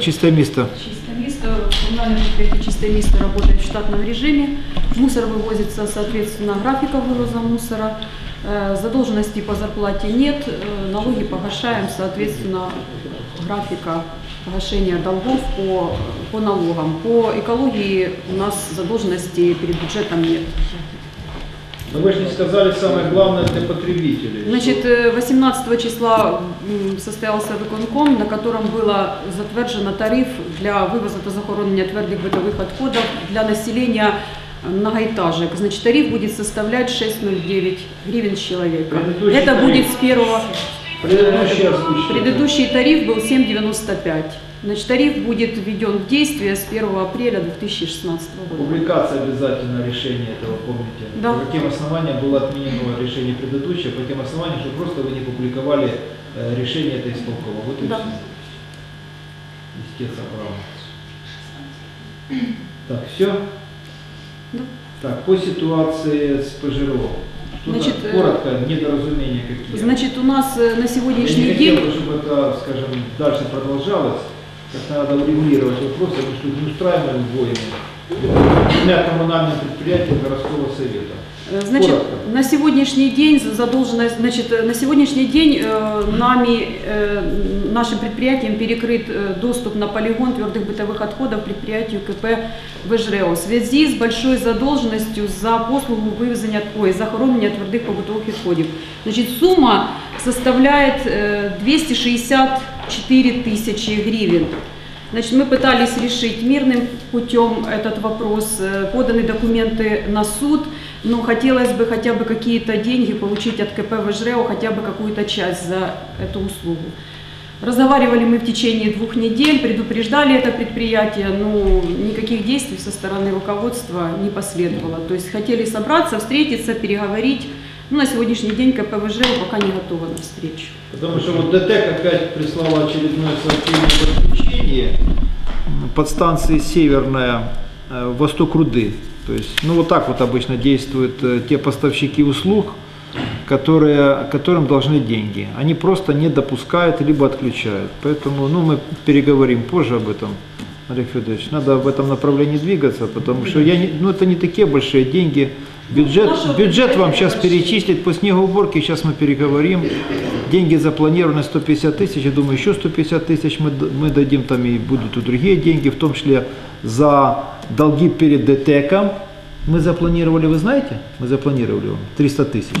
Чистое место. Чистое место. Коммунальное предприятие «Чистое место» работает в штатном режиме. Мусор вывозится, соответственно, графика вывоза мусора. Э, Задолженностей по зарплате нет. Э, Налоги погашаем, соответственно, графика погашения долгов по, по налогам. По экологии у нас задолженности перед бюджетом нет. Но вы же не сказали самое главное для потребителей. Значит, э, 18 числа м, состоялся виконком, на котором было затверджено тариф для вывоза та захоронения твердых бытовых отходов для населения многоэтажек. Значит, тариф будет составлять 6,09 гривен с человека. Это будет с 1 Предыдущий. Предыдущий тариф был 7,95. Значит, тариф будет введен в действие с 1 апреля 2016 года. Публикация обязательно решения этого, помните? Да. По каким основаниям было отменено решение предыдущее, по тем основаниям, что просто вы не публиковали э, решение этой исполкома. Вот и Да. все. Истец права. Так, все? Да. Так, по ситуации с ПЖРО. Значит, э, коротко, недоразумения какие? Значит, у нас э, на Я сегодняшний не день... хотел бы, чтобы это, скажем, дальше продолжалось. Как надо урегулировать вопрос, потому что не устраиваем войны двумя коммунальными предприятиями городского совета. Э, Значит, Коротко. на сегодняшний день задолженность, значит, э, на сегодняшний день э, нами, э, нашим предприятием перекрыт э, доступ на полигон твердых бытовых отходов предприятию КП ВЖРЭО в связи с большой задолженностью за послугу вывезення, ой, захоронення твердих побутових відходів. Значит, сумма составляет э, 264 тысячи гривен. Значит, мы пытались решить мирным путем этот вопрос, э, поданы документы на суд, но хотелось бы хотя бы какие-то деньги получить от КП ВЖРЭО, хотя бы какую-то часть за эту услугу. Разговаривали мы в течение двух недель, предупреждали это предприятие, но никаких действий со стороны руководства не последовало. То есть хотели собраться, встретиться, переговорить. Но на сегодняшний день КП ВЖРЭО пока не готова на встречу. Потому что вот ДТЭК опять прислала очередное сообщение подключении подстанции Северная э, Восток Руды. То есть, ну вот так вот обычно действуют э, те поставщики услуг, которые, которым должны деньги. Они просто не допускают, либо отключают. Поэтому ну, мы переговорим позже об этом. Олег Федорович, надо в этом направлении двигаться, потому что я не, ну, это не такие большие деньги. Бюджет, бюджет вам сейчас перечислить по снегоуборке, сейчас мы переговорим. Деньги запланированы 150 тысяч, я думаю, еще 150 тысяч мы, мы дадим, там и будут и другие деньги, в том числе за долги перед ДТЭКом. Мы запланировали, вы знаете, мы запланировали вам 300 тысяч.